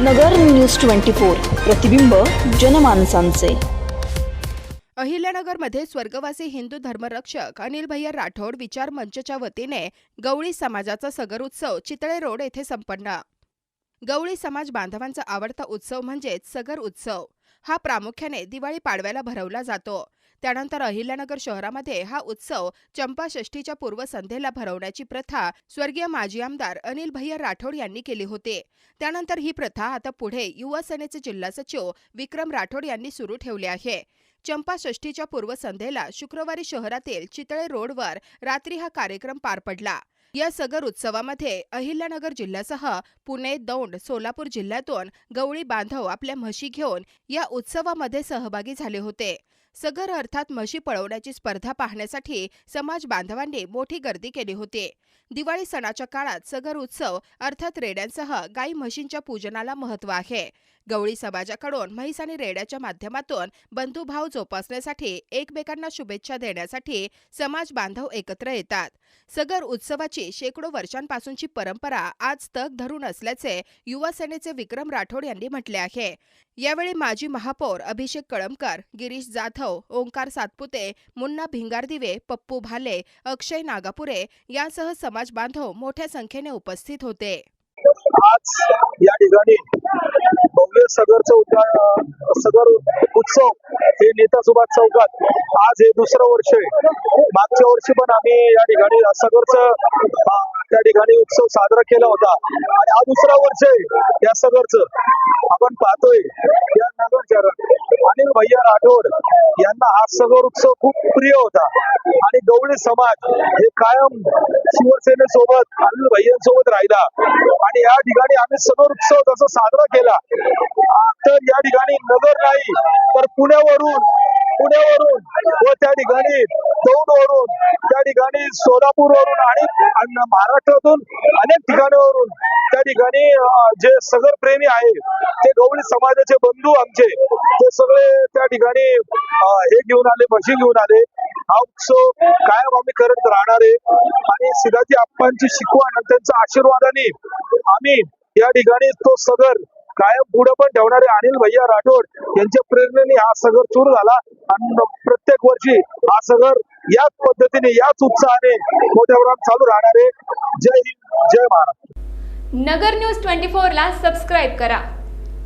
नगर news twenty four प्रतिबिंब जनमानसांचे. अहिल्यानगरमध्ये स्वर्गवासी हिंदू धर्मरक्षक अनिल भैया राठोड विचार मंचच्या वतीने गवळी समाजाचा सगर उत्सव चितळे रोड येथे संपन्न. गवळी समाज बांधवांचा आवडता उत्सव म्हणजेच सगर उत्सव हा प्रामुख्याने दिवाळी पाडव्याला भरवला जातो. त्यानंतर अहिल्यानगर शहरामध्ये हा उत्सव चंपाषष्ठीच्या पूर्वसंध्येला भरवण्याची प्रथा स्वर्गीय माजी आमदार अनिल भैया राठोड यांनी केली होती. त्यानंतर ही प्रथा आता पुढे युवा सेनेचे जिल्हा सचिव विक्रम राठोड यांनी सुरू ठेवली आहे. चंपाषष्ठीच्या पूर्वसंध्येला शुक्रवारी शहरातील चितळे रोडवर रात्री हा कार्यक्रम पार पडला. या सगर उत्सवामध्ये अहिल्यानगर जिल्ह्यासह पुणे दौंड सोलापूर जिल्ह्यातून गवळी बांधव आपल्या म्हशी घेऊन या उत्सवामध्ये सहभागी झाले होते. सगर अर्थात म्हशी पळवण्याची स्पर्धा पाहण्यासाठी समाज बांधवांनी मोठी गर्दी केली होती. दिवाळी सणाच्या काळात सगर उत्सव अर्थात रेड्यांसह गाई म्हशींच्या पूजनाला महत्त्व आहे. गवळी समाजाकडून म्हैस आणि रेड्याच्या माध्यमातून बंधुभाव जोपासण्यासाठी एकमेकांना शुभेच्छा देण्यासाठी समाज बांधव एकत्र येतात. सगर उत्सवाची शेकडो वर्षांपासूनची परंपरा आज तग धरून असल्याचे युवा सेनेचे विक्रम राठोड यांनी म्हटले आहे. यावेळी माजी महापौर अभिषेक कळमकर गिरीश जाधव हो, ओंकार सातपुते मुन्ना भिंगारदिवे पप्पू भाले अक्षय नागापुरे यासह समाज बांधव मोठ्या संख्येने उपस्थित होते. आज या ठिकाणी भव्य सगरचं सगर उत्सव हे नेता सुभाष चौकात आज हे दुसरं वर्ष आहे. मागच्या वर्षी पण आम्ही या ठिकाणी सगरचं त्या ठिकाणी उत्सव साजरा केला होता. आणि हा दुसरा वर्ष आहे या सगरचं आपण पाहतोय या नगर शहरात अनिल भैया राठोड यांना हा सगर उत्सव खूप प्रिय होता. आणि गवळी समाज हे कायम शिवसेनेसोबत अनिल भैयांसोबत राहिला. आणि या ठिकाणी आम्ही सगर उत्सव जसा साजरा केला. तर या ठिकाणी नगर नाही तर पुण्यावरून पुण्यावरून व त्या ठिकाणी दौंडवरून त्या ठिकाणी सोलापूरवरून आणि आणि महाराष्ट्रातून अनेक ठिकाणावरून त्या ठिकाणी जे सगर प्रेमी आहे ते गवळी समाजाचे बंधू आमचे ते सगळे त्या ठिकाणी हे घेऊन आले म्हशी घेऊन आले. हा उत्सव कायम आम्ही करत राहणार आहे. आणि सिद्धाजी आप्पांची शिकवण आणि त्यांच्या आशीर्वादाने आम्ही या ठिकाणी तो सगर कायम पुढे पण ठेवणारे अनिल भैया राठोड यांच्या प्रेरणेने हा सगर सुरू झाला. आणि प्रत्येक वर्षी हा सगर याच पद्धतीने याच उत्साहाने मोठ्या प्रमाणात चालू राहणार आहे. जय हिंद जय Maharashtra. Nagar news twenty four ला सबस्क्राईब करा.